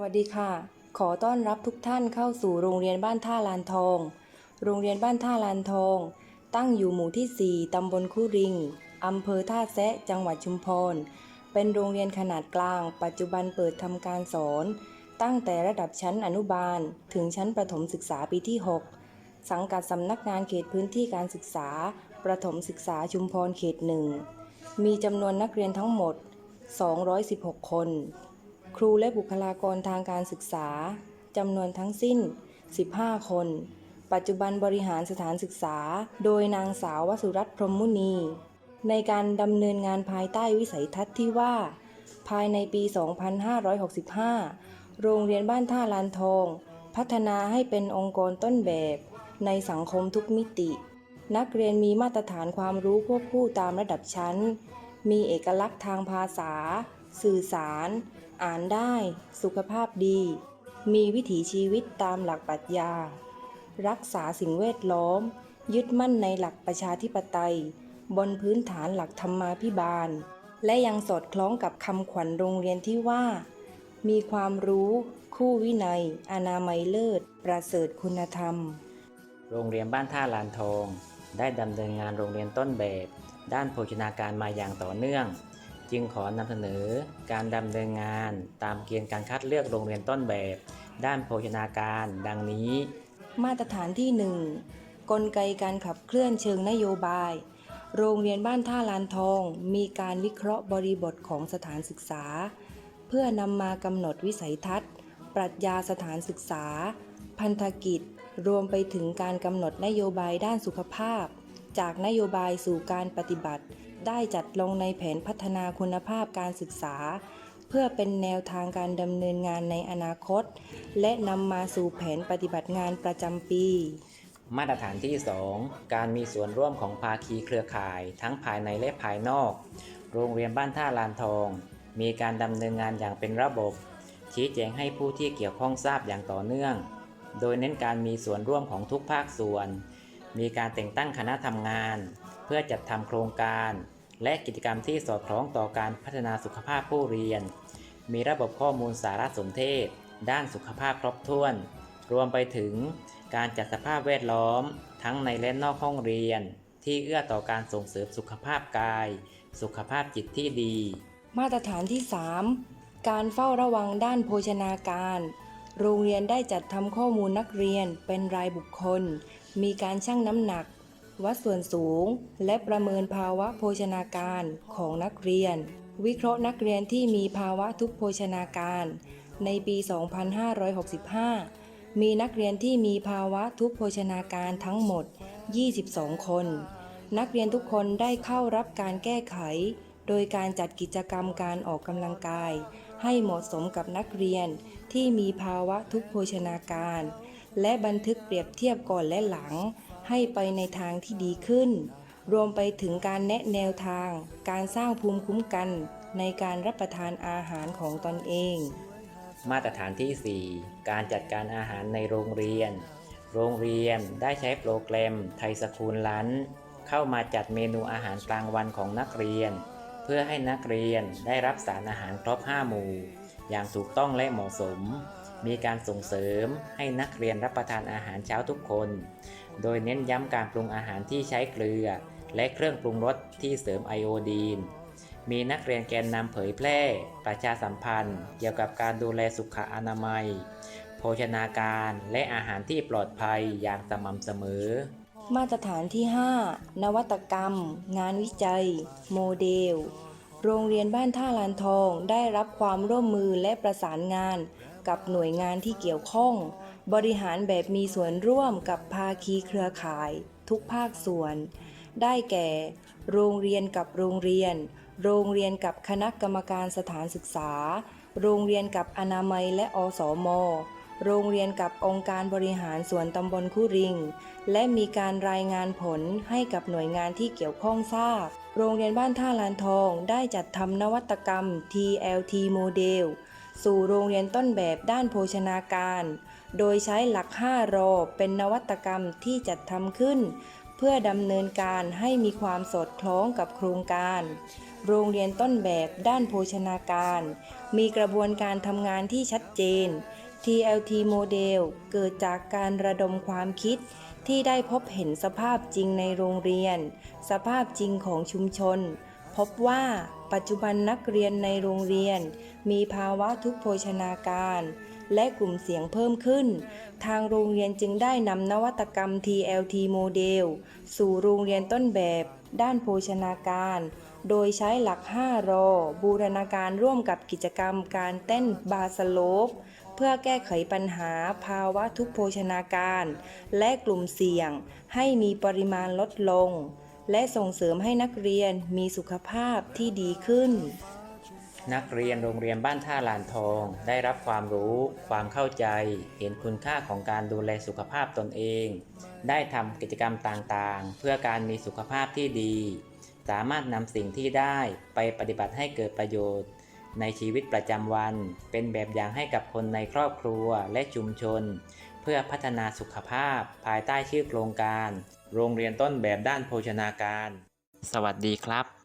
วัสดีค่ะ ขอต้อนรับทุกท่านเข้าสู่โรงเรียนบ้านท่าลานทอง โรงเรียนบ้านท่าลานทอง ตั้งอยู่หมู่ที่ 4 ตำบลคุริง อำเภอท่าแซะ จังหวัดชุมพร เป็นโรงเรียนขนาดกลาง ปัจจุบันเปิดทำการสอน ตั้งแต่ระดับชั้นอนุบาล ถึงชั้นประถมศึกษาปีที่ 6 สังกัดสำนักงานเขตพื้นที่การศึกษา ประถมศึกษาชุมพรเขตหนึ่ง มีจำนวนนักเรียนทั้งหมด 216 คน ครูและบุคลากรทางการศึกษาจำนวนทั้งสิ้น 15 คน ปัจจุบันบริหารสถานศึกษา โดยนางสาววสุรัตน์พรหมมุนี ในการดำเนินงานภายใต้วิสัยทัศน์ที่ว่า ภายในปี 2565 โรงเรียนบ้านท่าลานทอง พัฒนาให้เป็นองค์กรต้นแบบ ในสังคมทุกมิติ นักเรียนมีมาตรฐานความรู้ควบคู่ตามระดับชั้น มีเอกลักษณ์ทางภาษา สื่อสาร อ่านได้ สุขภาพดี มีวิถีชีวิตตามหลักปรัชญา รักษาสิ่งแวดล้อม ยึดมั่นในหลักประชาธิปไตย บนพื้นฐานหลักธรรมาภิบาล และยังสอดคล้องกับคำขวัญโรงเรียนที่ว่า มีความรู้ คู่วินัย อนามัยเลิศ ประเสริฐคุณธรรม โรงเรียนบ้านท่าลานทอง ได้ดำเนินงานโรงเรียนต้นแบบ ด้านโภชนาการมาอย่างต่อเนื่อง จึงขอนำเสนอการดำเนินงานตามเกณฑ์การคัดเลือกโรงเรียนต้นแบบ ด้านโภชนาการดังนี้ มาตรฐานที่ 1 กลไกการขับเคลื่อนเชิงนโยบาย โรงเรียนบ้านท่าลานทอง มีการวิเคราะห์บริบทของสถานศึกษา เพื่อนำมากำหนดวิสัยทัศน์ ปรัชญาสถานศึกษา พันธกิจ รวมไปถึงการกำหนดนโยบายด้านสุขภาพ จากนโยบายสู่การปฏิบัติ ได้จัดลงในแผนพัฒนาคุณภาพการศึกษา เพื่อเป็นแนวทางการดำเนินงานในอนาคต และนำมาสู่แผนปฏิบัติงานประจำปี มาตรฐานที่ 2 การมีส่วนร่วมของภาคีเครือข่าย ทั้งภายในและภายนอก โรงเรียนบ้านท่าลานทอง มีการดำเนินงานอย่างเป็นระบบ ชี้แจงให้ผู้ที่เกี่ยวข้องทราบอย่างต่อเนื่อง โดยเน้นการมีส่วนร่วมของทุกภาคส่วน มีการแต่งตั้งคณะทำงาน เพื่อจัดทำโครงการ และกิจกรรมที่สอดคล้องต่อการพัฒนาสุขภาพผู้เรียน มีระบบข้อมูลสารสนเทศ ด้านสุขภาพครบถ้วน รวมไปถึงการจัดสภาพแวดล้อม ทั้งในและนอกห้องเรียน ที่เอื้อต่อการส่งเสริมสุขภาพกาย สุขภาพจิตที่ดี มาตรฐานที่ 3 การเฝ้าระวังด้านโภชนาการ โรงเรียนได้จัดทำข้อมูลนักเรียนเป็นรายบุคคล มีการชั่งน้ำหนัก วัดส่วนสูง และประเมินภาวะโภชนาการของนักเรียน วิเคราะห์นักเรียนที่มีภาวะทุพโภชนาการ ในปี 2565 มีนักเรียนที่มีภาวะทุพโภชนาการทั้งหมด 22 คน นักเรียนทุกคนได้เข้ารับการแก้ไข โดยการจัดกิจกรรมการออกกำลังกาย ให้เหมาะสมกับนักเรียนที่มีภาวะทุพโภชนาการ และบันทึกเปรียบเทียบก่อนและหลัง ให้ไปในทางที่ดีขึ้น รวมไปถึงการแนะแนวทาง การสร้างภูมิคุ้มกันในการรับประทานอาหารของตนเอง มาตรฐานที่ 4 การจัดการอาหารในโรงเรียน โรงเรียนได้ใช้โปรแกรมไทยสคูลลันเข้ามาจัดเมนูอาหารกลางวันของนักเรียน เพื่อให้นักเรียนได้รับสารอาหารครบ 5 หมู่ อย่างถูกต้องและเหมาะสม มีการส่งเสริมให้นักเรียนรับประทานอาหารเช้าทุกคน โดยเน้นย้ำการปรุงอาหารที่ใช้เกลือ และเครื่องปรุงรสที่เสริมไอโอดีน มีนักเรียนแกนนำเผยแพร่ ประชาสัมพันธ์ เกี่ยวกับการดูแลสุขอนามัย โภชนาการและอาหารที่ปลอดภัยอย่างสม่ำเสมอ มาตรฐานที่ 5 นวัตกรรม งานวิจัย โมเดลโรงเรียนบ้านท่าลานทองได้รับความร่วมมือและประสานงาน กับหน่วยงานที่เกี่ยวข้อง บริหารแบบมีส่วนร่วมกับภาคีเครือข่าย ทุกภาคส่วน ได้แก่ โรงเรียนกับโรงเรียน โรงเรียนกับคณะกรรมการสถานศึกษา โรงเรียนกับอนามัยและอสมโรงเรียนกับองค์การบริหารส่วนตำบลคุริง และมีการรายงานผลให้กับหน่วยงานที่เกี่ยวข้องทราบ โรงเรียนบ้านท่าลานทองได้จัดทำนวัตกรรม TLT โมเดล สู่โรงเรียนต้นแบบด้านโภชนาการ โดยใช้หลัก 5 รอ เป็นนวัตกรรมที่จัดทำขึ้น เพื่อดำเนินการให้มีความสอดคล้องกับโครงการ โรงเรียนต้นแบบด้านโภชนาการ มีกระบวนการทำงานที่ชัดเจน TLT โมเดลเกิดจากการระดมความคิดที่ได้พบเห็นสภาพจริงในโรงเรียน สภาพจริงของชุมชน พบว่าปัจจุบันนักเรียนในโรงเรียน มีภาวะทุกโภชนาการ และกลุ่มเสียงเพิ่มขึ้น ทางโรงเรียนจึงได้นำนวัตกรรม TLT โมเดลสู่โรงเรียนต้นแบบ ด้านโภชนาการ โดยใช้หลัก 5 รอ บูรณาการร่วมกับกิจกรรมการเต้นบาสโลปเพื่อแก้ไขปัญหาภาวะทุกโภชนาการ และกลุ่มเสี่ยงให้มีปริมาณลดลง และส่งเสริมให้นักเรียนมีสุขภาพที่ดีขึ้น นักเรียนโรงเรียนบ้านท่าลานทอง ได้รับความรู้ ความเข้าใจ เห็นคุณค่าของการดูแลสุขภาพตนเอง ได้ทำกิจกรรมต่างๆ เพื่อการมีสุขภาพที่ดี สามารถนำสิ่งที่ได้ไปปฏิบัติให้เกิดประโยชน์ ในชีวิตประจำวัน เป็นแบบอย่างให้กับคนในครอบครัวและชุมชน เพื่อพัฒนาสุขภาพ ภายใต้ชื่อโครงการ โรงเรียนต้นแบบด้านโภชนาการ สวัสดีครับ